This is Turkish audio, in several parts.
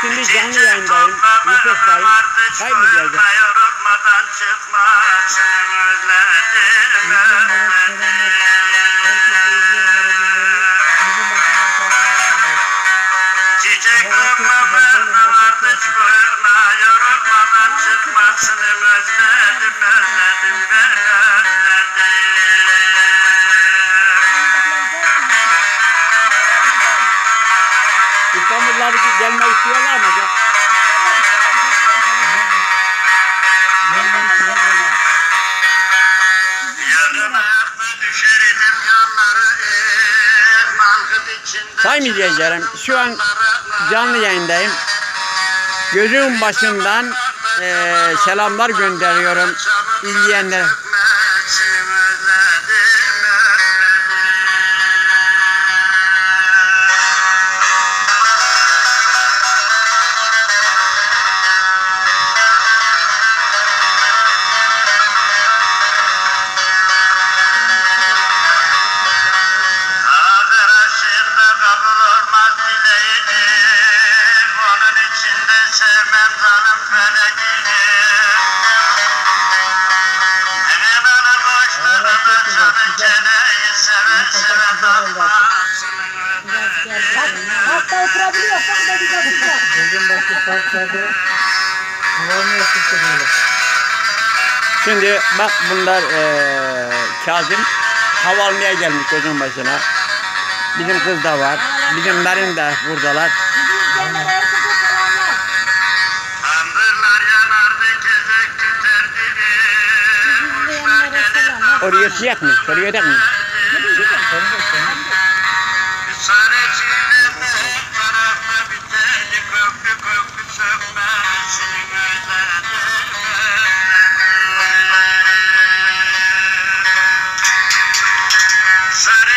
Şimdi canlı yayındayım. Özledim özledim Çiçek toplamanın ateş koyuna Yorulmadan çıkmasın özledim özledim ben İstanbullular gelmek istiyorlar mı? eh, izleyicilerim, şu an canlı yayındayım. Gözüm başından eee, selamlar gönderiyorum izleyenlere. Hatta oturabiliyor. Bak da bir bakacak. Bugün belki parklarda yapıştı böyle. Şimdi bak bunlar eee Kazım hava almaya gelmiş gözün başına. Bizim kız da var. Bizim Narin de buradalar. Oraya yatacak mı? Oraya yatak mı? Sarı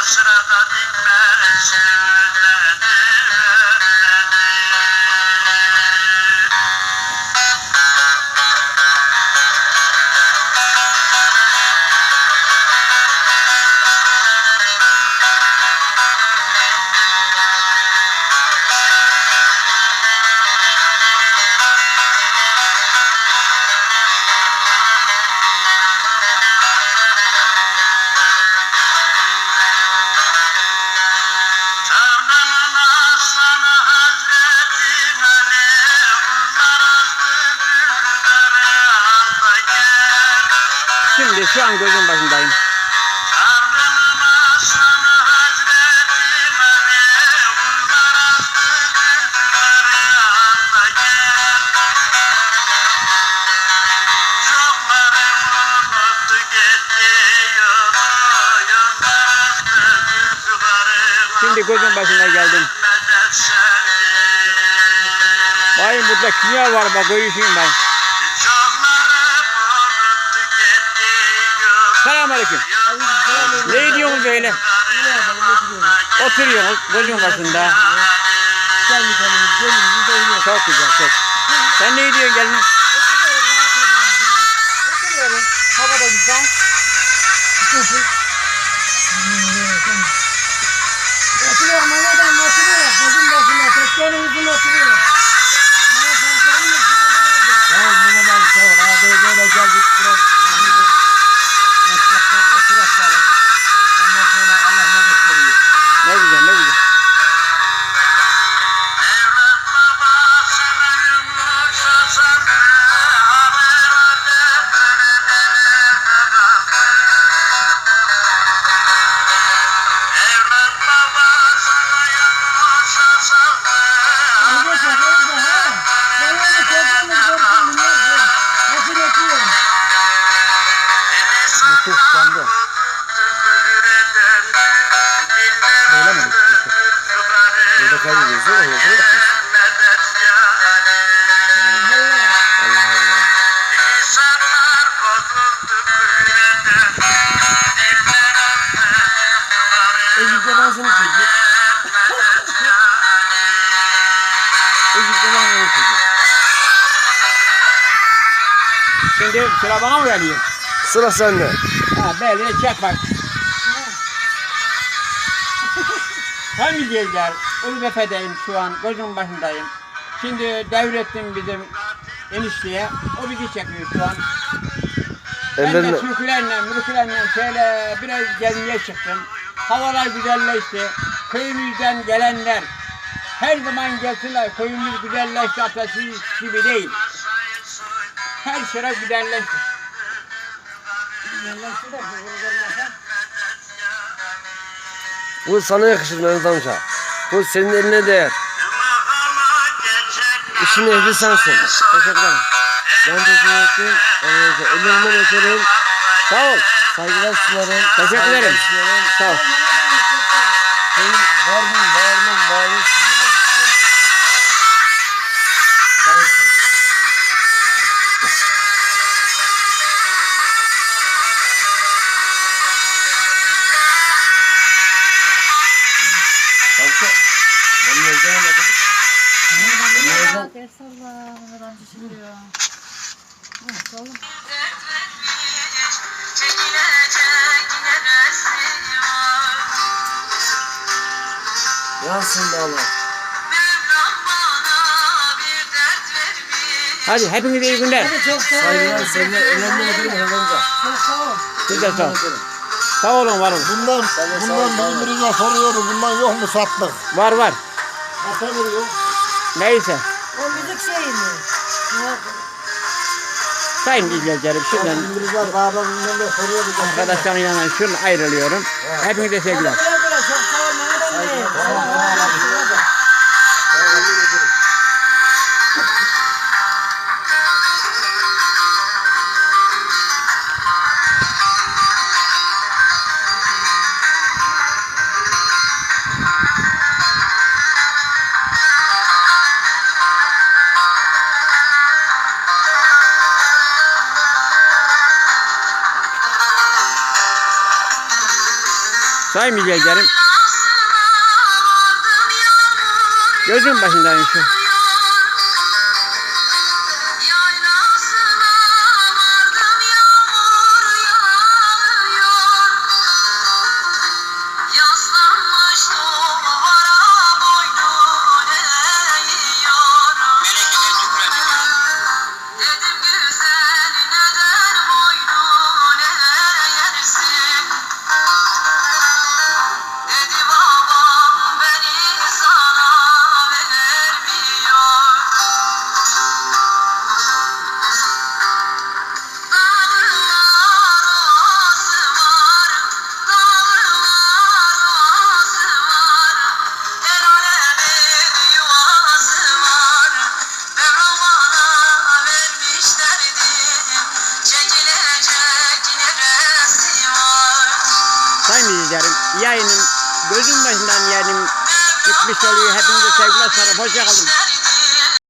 حسرت yolu Yollar azdı gülleri Şimdi gözüm başına geldim. Vay burada kimya var bak görüşeyim ben. Selamünaleyküm. Ne diyorsunuz böyle? Oturuyoruz gözüm başında. Bakalım, gelin, biz oynuyoruz. Çok güzel çok. Sen ne diyorsun gelin? Oturuyorum. Hava da güzel. Oturuyorum, anadan oturuyorum. Gözüm başında, teklerimizin oturuyorum. çok ıslandı. Böyle mi düştü? Burada kaybediyoruz değil mi? Burada yapıyoruz. Ezik'te ben seni çekeyim. Ezik'te ben seni çekeyim. Şimdi sıra bana mı geliyor? Sıra sende. Ha böyle çek bak. Hem izleyiciler, Ulufe'deyim şu an, gözüm başındayım. Şimdi devrettim bizim enişteye, o bizi çekiyor şu an. Ben de Ellerine... türkülerle, mürkülerle şöyle biraz gezmeye çıktım. Havalar güzelleşti. Köyümüzden gelenler her zaman gelsinler. Köyümüz güzelleşti, atası gibi değil. Her sıra güzelleşti. Bu sana yakışır Mehmet amca. Bu senin eline değer. İşin ehli sensin. Teşekkür ederim. Ben teşekkür ettim. Evet, ellerinden öperim. Sağ ol. Saygılar sunarım. Teşekkür ederim. Sağ ol. Senin var mı, var mı, varlısın. Sağ Hı, sağ olun. Yansın dağlar. Hadi hepinize iyi günler. Hadi çok sağ olun. Saygılar seninle ellerinden öperim Mehmet amca. Çok sağ ol. Siz de sağ olun. Sağ olun var olun. Bundan, Sana bundan birbirine soruyoruz. Bundan yok mu satlık? Var var. Veriyor? Neyse. O müzik şeyi mi? Sayın izleyicilerim şuradan arkadaşlarımın yanına şunu ayrılıyorum. Hepinize sevgiler. Sayın izleyicilerim gözüm başındayım şu. İzleyicilerim yayının gözüm başından yayınım bitmiş oluyor. Hepinize sevgiler sarıp hoşça kalın.